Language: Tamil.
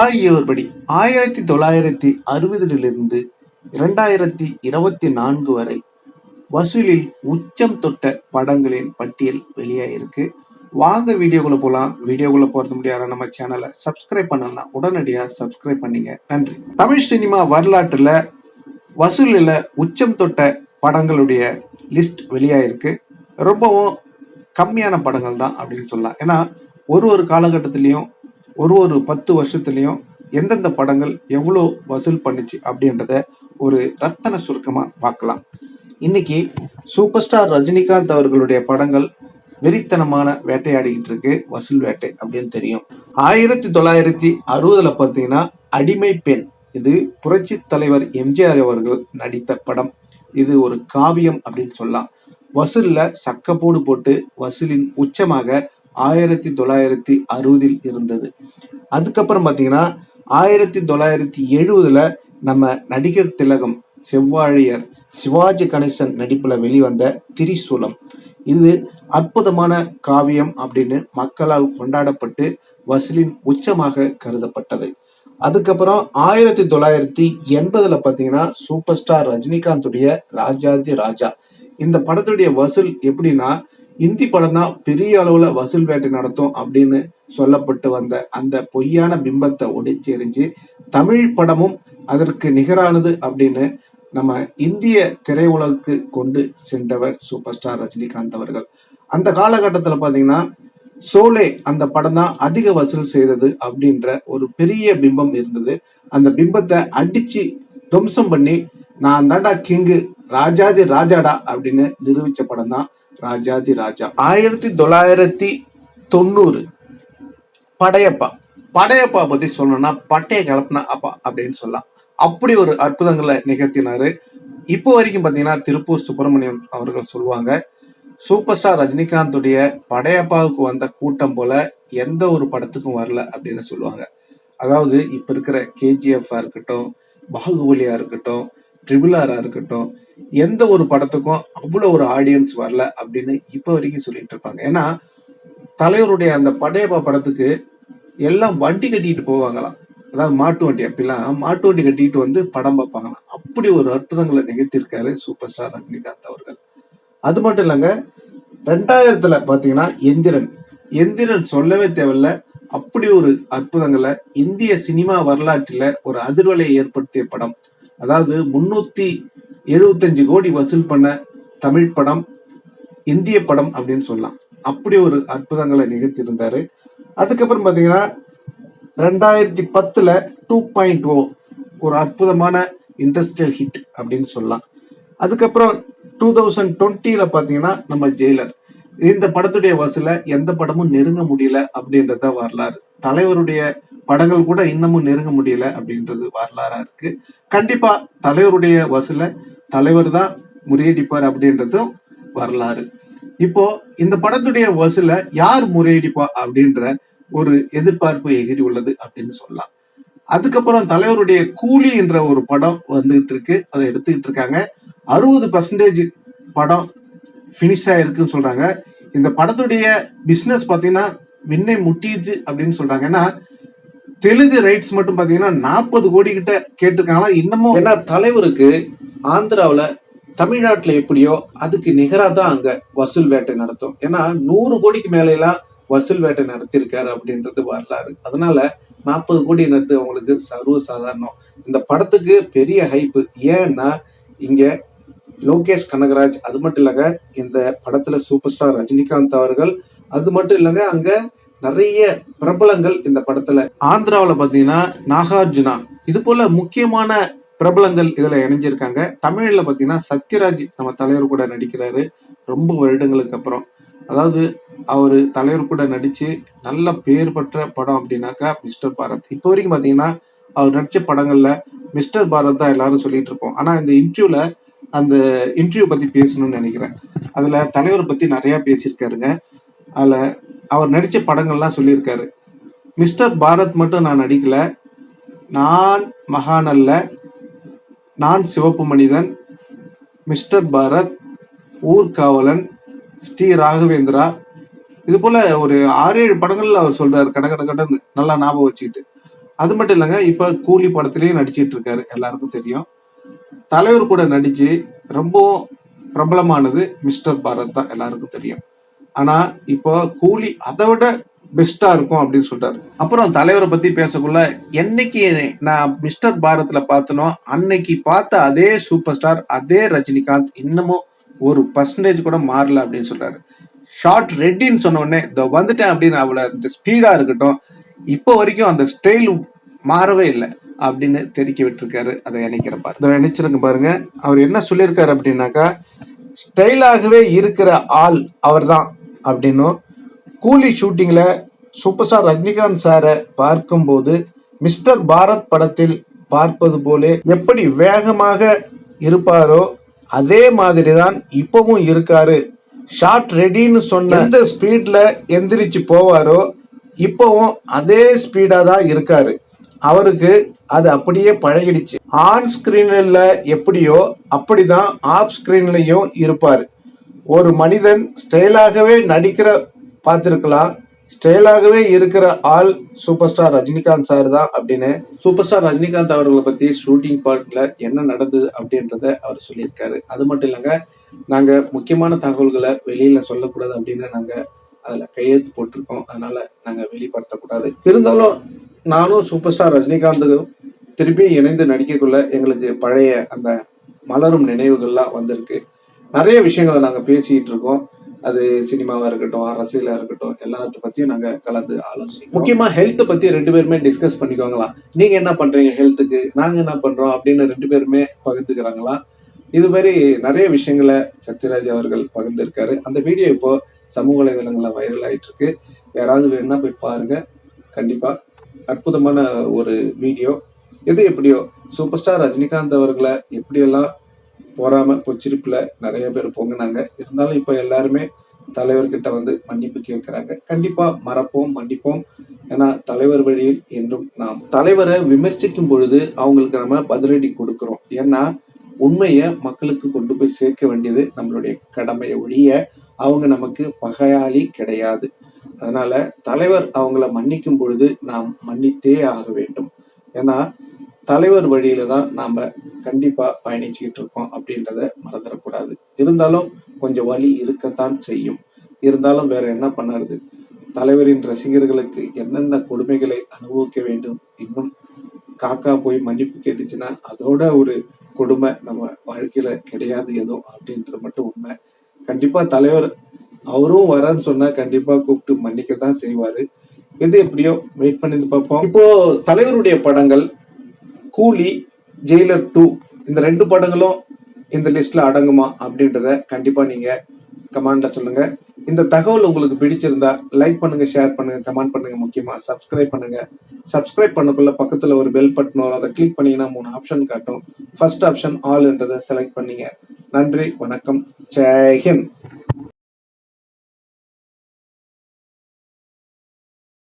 ஆகியோர்படி ஆயிரத்தி தொள்ளாயிரத்தி அறுபதிலிருந்து இரண்டாயிரத்தி இருபத்தி நான்கு வரை வசூலில் உச்சம் தொட்ட படங்களின் பட்டியல் வெளியாயிருக்கு. வாங்க வீடியோக்குள்ள போகலாம் வீடியோக்குள்ள போறது முடியாத? நம்ம சேனலை சப்ஸ்கிரைப் பண்ணலாம் உடனடியாக சப்ஸ்கிரைப் பண்ணீங்க. நன்றி. தமிழ் சினிமா வரலாற்றுல வசூலில் உச்சம் தொட்ட படங்களுடைய லிஸ்ட் வெளியாயிருக்கு. ரொம்பவும் கம்மியான படங்கள் தான் அப்படின்னு சொல்லலாம். ஏன்னா ஒரு ஒரு காலகட்டத்திலையும் ஒரு ஒரு பத்து வருஷத்துலையும் எந்தெந்த படங்கள் எவ்வளோ வசூல் பண்ணுச்சு அப்படின்றத ஒரு ரத்தன சுருக்கமாக பார்க்கலாம். இன்னைக்கு சூப்பர் ஸ்டார் ரஜினிகாந்த் அவர்களுடைய படங்கள் வெறித்தனமான வேட்டையாடிக்கிட்டு இருக்கு வசூல் வேட்டை அப்படின்னு தெரியும். ஆயிரத்தி தொள்ளாயிரத்தி அறுபதுல பார்த்தீங்கன்னா அடிமை பெண். இது புரட்சி தலைவர் எம்ஜிஆர் அவர்கள் நடித்த படம். இது ஒரு காவியம் அப்படின்னு சொல்லலாம். வசூலில் சக்கப்போடு போட்டு வசூலின் உச்சமாக ஆயிரத்தி தொள்ளாயிரத்தி அறுபதில் இருந்தது. அதுக்கப்புறம் பார்த்தீங்கன்னா ஆயிரத்தி தொள்ளாயிரத்தி எழுபதுல நம்ம நடிகர் திலகம் செவ்வாழியர் சிவாஜி கணேசன் நடிப்புல வெளிவந்த திரிசூலம். இது அற்புதமான காவியம் அப்படின்னு மக்களால் கொண்டாடப்பட்டு வசூலின் உச்சமாக கருதப்பட்டது. அதுக்கப்புறம் ஆயிரத்தி தொள்ளாயிரத்தி எண்பதுல பாத்தீங்கன்னா சூப்பர் ஸ்டார் ரஜினிகாந்துடைய ராஜாதி ராஜா. இந்த படத்துடைய வசூல் எப்படின்னா இந்தி படம் தான் பெரிய அளவுல வசூல் வேட்டை நடத்தும் அப்படின்னு சொல்லப்பட்டு வந்த அந்த பொய்யான பிம்பத்தை ஒடிச்செறிஞ்சு தமிழ் படமும் அதற்கு நிகரானது அப்படின்னு நம்ம இந்திய திரையுலகுக்கு கொண்டு சென்றவர் சூப்பர் ஸ்டார் ரஜினிகாந்த் அவர்கள். அந்த காலகட்டத்தில் பார்த்தீங்கன்னா சோலே அந்த படம் தான் அதிக வசூல் செய்தது அப்படின்ற ஒரு பெரிய பிம்பம் இருந்தது. அந்த பிம்பத்தை அடிச்சு துவம்சம் பண்ணி நான் தாண்டா கிங்கு ராஜாதி ராஜாடா அப்படின்னு நிரூபிச்ச படம் தான் ராஜாதி ராஜா. ஆயிரத்தி தொள்ளாயிரத்தி தொண்ணூறு. படையப்பா. படையப்பா பத்தி சொல்லணும்னா பட்டைய கலப்பின அப்பா அப்படின்னு சொல்லலாம். அப்படி ஒரு அற்புதங்களை நிகழ்த்தினாரு. இப்போ வரைக்கும் பாத்தீங்கன்னா திருப்பூர் சுப்பிரமணியம் அவர்கள் சொல்லுவாங்க சூப்பர் ஸ்டார் ரஜினிகாந்துடைய படையப்பாவுக்கு வந்த கூட்டம் போல எந்த ஒரு படத்துக்கும் வரல அப்படின்னு சொல்லுவாங்க. அதாவது இப்ப இருக்கிற கேஜிஎஃப் இருக்கட்டும் பாகுபலியா இருக்கட்டும் ட்ரிபிள் ஆரா இருக்கட்டும் எந்த ஒரு படத்துக்கும் அவ்வளோ ஒரு ஆடியன்ஸ் வரல அப்படின்னு இப்போ வரைக்கும் சொல்லிட்டு இருப்பாங்க. ஏன்னா தலைவருடைய அந்த படையப்பா படத்துக்கு எல்லாம் வண்டி கட்டிட்டு போவாங்களாம். அதாவது மாட்டு வண்டி அப்படிலாம் மாட்டு வண்டி கட்டிட்டு வந்து படம் பார்ப்பாங்களாம். அப்படி ஒரு அற்புதங்களை நிகழ்த்தியிருக்காரு சூப்பர் ஸ்டார் ரஜினிகாந்த் அவர்கள். அது மட்டும் இல்லைங்க ரெண்டாயிரத்துல பாத்தீங்கன்னா எந்திரன். எந்திரன் சொல்லவே தேவையில்ல. அப்படி ஒரு அற்புதங்களை இந்திய சினிமா வரலாற்றில ஒரு அதிர்வலையை ஏற்படுத்திய படம். அதாவது முன்னூத்தி எழுபத்தஞ்சு கோடி வசூல் பண்ண தமிழ் படம் இந்திய படம் அப்படின்னு சொல்லலாம். அப்படி ஒரு அற்புதங்களை நிகழ்த்தியிருந்தாரு. அதுக்கப்புறம் பாத்தீங்கன்னா ரெண்டாயிரத்தி பத்துல டூ பாயிண்ட் ஓ ஒரு அற்புதமான இண்டஸ்ட்ரியல் ஹிட் அப்படின்னு சொல்லலாம். அதுக்கப்புறம் டூ தௌசண்ட் டுவெண்ட்டில பாத்தீங்கன்னா நம்ம ஜெயிலர். இந்த படத்துடைய வசூல எந்த படமும் நெருங்க முடியல அப்படின்றத வரலாறு. தலைவருடைய படங்கள் கூட இன்னமும் நெருங்க முடியல அப்படின்றது வரலாறா இருக்கு. கண்டிப்பா தலைவருடைய வசூல தலைவர் தான் முறியடிப்பார் அப்படின்றதும் வரலாறு. இப்போ இந்த படத்துடைய வசூல யார் முறையடிப்பா அப்படின்ற ஒரு எதிர்பார்ப்பு எகிரி உள்ளது அப்படின்னு சொல்லலாம். அதுக்கப்புறம் தலைவருடைய கூலி என்ற ஒரு படம் வந்துகிட்டு இருக்கு. அதை எடுத்துக்கிட்டு இருக்காங்க. அறுபது பர்சன்டேஜ் படம் ஃபினிஷ் ஆயிருக்குன்னு சொல்றாங்க. இந்த படத்துடைய பிஸ்னஸ் பார்த்தீங்கன்னா விண்ணை முட்டிடுச்சு அப்படின்னு சொல்றாங்க. ஏன்னா தெலுங்கு ரைட்ஸ் மட்டும் பாத்தீங்கன்னா நாற்பது கோடி கிட்ட கேட்டிருக்காங்களா இன்னமும் ஏன்னா தலைவருக்கு ஆந்திராவில் தமிழ்நாட்டில் எப்படியோ அதுக்கு நிகராக தான் அங்கே வசூல் வேட்டை நடத்தும். ஏன்னா நூறு கோடிக்கு மேல வசூல் வேட்டை நடத்தியிருக்காரு அப்படின்றது வரலாறு. அதனால நாற்பது கோடி நடத்து அவங்களுக்கு சர்வ சாதாரணம் இந்த படத்துக்கு பெரிய ஹைப்பு ஏன்னா இங்கே லோகேஷ் கனகராஜ் அது மட்டும் இல்லைங்க இந்த படத்தில் சூப்பர் ஸ்டார் ரஜினிகாந்த் அவர்கள் அது மட்டும் இல்லைங்க அங்கே நிறைய பிரபலங்கள் இந்த படத்துல. ஆந்திராவில் பாத்தீங்கன்னா நாகார்ஜுனா. இது போல முக்கியமான பிரபலங்கள் இதுல இணைஞ்சிருக்காங்க. தமிழ்ல பாத்தீங்கன்னா சத்யராஜ் நம்ம தலைவர் கூட நடிக்கிறாரு. ரொம்ப வருடங்களுக்கு அப்புறம். அதாவது அவர் தலைவர் கூட நடிச்சு நல்ல பேர் பெற்ற படம் அப்படின்னாக்கா மிஸ்டர் பாரத். இப்போ வரைக்கும் பாத்தீங்கன்னா அவர் நடிச்ச படங்கள்ல மிஸ்டர் பாரத் தான் எல்லாரும் சொல்லிட்டு இருப்போம். ஆனா இந்த இன்டர்வியூல அந்த இன்டர்வியூ பத்தி பேசணும்னு நினைக்கிறேன். அதுல தலைவர் பத்தி நிறைய பேசியிருக்காருங்க. அதுல அவர் நடித்த படங்கள்லாம் சொல்லியிருக்காரு. மிஸ்டர் பாரத் மட்டும் நான் நடிக்கல. நான் மகான் அல்ல. நான் சிவப்பு மனிதன். மிஸ்டர் பாரத் ஊர்காவலன் ஸ்ரீ ராகவேந்திரா. இது போல ஒரு ஆறு ஏழு படங்கள்ல அவர் சொல்றாரு கட கட கடன்னு நல்லா ஞாபகம் வச்சுக்கிட்டு. அது மட்டும் இல்லைங்க இப்ப கூலி படத்திலயும் நடிச்சிட்டு இருக்காரு எல்லாருக்கும் தெரியும். தலைவர் கூட நடிச்சு ரொம்பவும் பிரபலமானது மிஸ்டர் பாரத் தான் எல்லாருக்கும் தெரியும். ஆனா இப்போ கூலி அதை விட பெஸ்டா இருக்கும் அப்படின்னு சொல்றாரு. அப்புறம் தலைவரை பத்தி பேசக்குள்ள என்னைக்கு நான் மிஸ்டர் பாரத்ல பார்த்தனோ அன்னைக்கு பார்த்த அதே சூப்பர் ஸ்டார் அதே ரஜினிகாந்த் இன்னமும் ஒரு பர்சன்டேஜ் கூட மாறல அப்படின்னு சொல்றாரு. ஷார்ட் ரெட்டின்னு சொன்ன உடனே இதோ வந்துட்டேன் அப்படின்னு அவளை இந்த ஸ்பீடா இருக்கட்டும் இப்போ வரைக்கும் அந்த ஸ்டைல் மாறவே இல்லை அப்படின்னு தெரிக்க விட்டுருக்காரு அதை இணைக்கிற பாரு இதோ இணைச்சிருங்க பாருங்க. அவர் என்ன சொல்லியிருக்காரு அப்படின்னாக்கா ஸ்டைலாகவே இருக்கிற ஆள் அவர் தான் அப்படின்னும் கூலி ஷூட்டிங்கில் சூப்பர் ஸ்டார் ரஜினிகாந்த் சாரை பார்க்கும்போது மிஸ்டர் பாரத் படத்தில் பார்ப்பது போலே எப்படி வேகமாக இருப்பாரோ அதே மாதிரி தான் இப்பவும் இருக்காரு. ஷார்ட் ரெடின்னு சொன்ன எந்த ஸ்பீட்ல எந்திரிச்சு போவாரோ இப்பவும் அதே ஸ்பீடாக தான் இருக்காரு. அவருக்கு அது அப்படியே பழகிடுச்சு. ஆன் ஸ்கிரீன்ல எப்படியோ அப்படிதான் ஆஃப் ஸ்கிரீன்லயும் இருப்பாரு. ஒரு மனிதன் ஸ்டைலாகவே நடிக்கிற பார்த்துருக்கலாம். ஸ்டைலாகவே இருக்கிற ஆள் சூப்பர் ஸ்டார் ரஜினிகாந்த் சார் தான் அப்படின்னு சூப்பர் ஸ்டார் ரஜினிகாந்த் அவர்களை பத்தி ஷூட்டிங் பார்ட்ல என்ன நடந்தது அப்படின்றத அவர் சொல்லியிருக்காரு. அது மட்டும் இல்லைங்க நாங்க முக்கியமான தகவல்களை வெளியில சொல்லக்கூடாது அப்படின்னு நாங்க அதுல கையெழுத்து போட்டிருக்கோம். அதனால நாங்க வெளிப்படுத்தக்கூடாது. இருந்தாலும் நானும் சூப்பர் ஸ்டார் ரஜினிகாந்தும் திருப்பி இணைந்து நடிக்கக்குள்ள எங்களுக்கு பழைய அந்த மலரும் நினைவுகள்லாம் வந்திருக்கு. நிறைய விஷயங்களை நாங்கள் பேசிட்டு இருக்கோம். அது சினிமாவா இருக்கட்டும் அரசியலா இருக்கட்டும் எல்லாத்த பத்தியும் நாங்க கலந்து ஆலோசி முக்கியமா ஹெல்த் பத்தி ரெண்டு பேருமே டிஸ்கஸ் பண்ணிக்கோங்களா நீங்க என்ன பண்றீங்க ஹெல்த்துக்கு நாங்க என்ன பண்றோம் அப்படின்னு ரெண்டு பேருமே பகிர்ந்துக்கிறாங்களாம் இது மாதிரி நிறைய விஷயங்களை சத்யராஜ் அவர்கள் பகிர்ந்திருக்காரு. அந்த வீடியோ இப்போ சமூக வலைதளங்கள்ல வைரல் ஆயிட்டு இருக்கு யாராவது வேணா போய் பாருங்க. கண்டிப்பா அற்புதமான ஒரு வீடியோ எது எப்படியோ சூப்பர் ஸ்டார் ரஜினிகாந்த் அவர்களை எப்படியெல்லாம் போறாம பொச்சிருப்பில் நிறைய பேர் பொங்கினாங்க. இருந்தாலும் இப்போ எல்லாருமே தலைவர்கிட்ட வந்து மன்னிப்பு கேட்கிறாங்க. கண்டிப்பா மறப்போம் மன்னிப்போம். ஏன்னா தலைவர் வழியில் என்றும் நாம் தலைவரை விமர்சிக்கும் பொழுது அவங்களுக்கு நம்ம பதிலடி கொடுக்கிறோம். ஏன்னா உண்மையை மக்களுக்கு கொண்டு போய் சேர்க்க வேண்டியது நம்மளுடைய கடமையை ஒழிய அவங்க நமக்கு பகையாளி கிடையாது. அதனால தலைவர் அவங்கள மன்னிக்கும் பொழுது நாம் மன்னித்தே ஆக வேண்டும். ஏன்னா தலைவர் வழியில தான் நாம கண்டிப்பா பயணிச்சுக்கிட்டு இருக்கோம் அப்படின்றத மறந்துடக்கூடாது. இருந்தாலும் கொஞ்சம் வழி இருக்கத்தான் செய்யும். இருந்தாலும் வேற என்ன பண்ணுறது? தலைவரின் ரசிகர்களுக்கு என்னென்ன கொடுமைகளை அனுபவிக்க வேண்டும்? இன்னும் காக்கா போய் மன்னிப்பு கேட்டுச்சுன்னா அதோட ஒரு கொடுமை நம்ம வாழ்க்கையில கிடையாது எதுவும் அப்படின்றது மட்டும் உண்மை. கண்டிப்பா தலைவர் அவரும் வரேன்னு சொன்னா கண்டிப்பா கூப்பிட்டு மன்னிக்க தான் செய்வாரு. எது எப்படியோ வெயிட் பண்ணி பார்ப்போம். இப்போ தலைவருடைய படங்கள் கூலி ஜெயிலர் டூ இந்த ரெண்டு படங்களும் இந்த லிஸ்ட்ல அடங்குமா அப்படின்றத கண்டிப்பா நீங்க கமெண்ட்ல சொல்லுங்க. இந்த தகவல் உங்களுக்கு பிடிச்சிருந்தா லைக் பண்ணுங்க ஷேர் பண்ணுங்க கமெண்ட் பண்ணுங்க முக்கியமா. சப்ஸ்கிரைப் பண்ணுங்க. சப்ஸ்கிரைப் பண்ணக்குள்ள பக்கத்துல ஒரு பெல் பட்டன் வரும். அதை கிளிக் பண்ணீங்கன்னா மூணு ஆப்ஷன் காட்டும். ஃபர்ஸ்ட் ஆப்ஷன் ஆல் செலக்ட் பண்ணீங்க. நன்றி வணக்கம். ஜெய்ஹிந்த்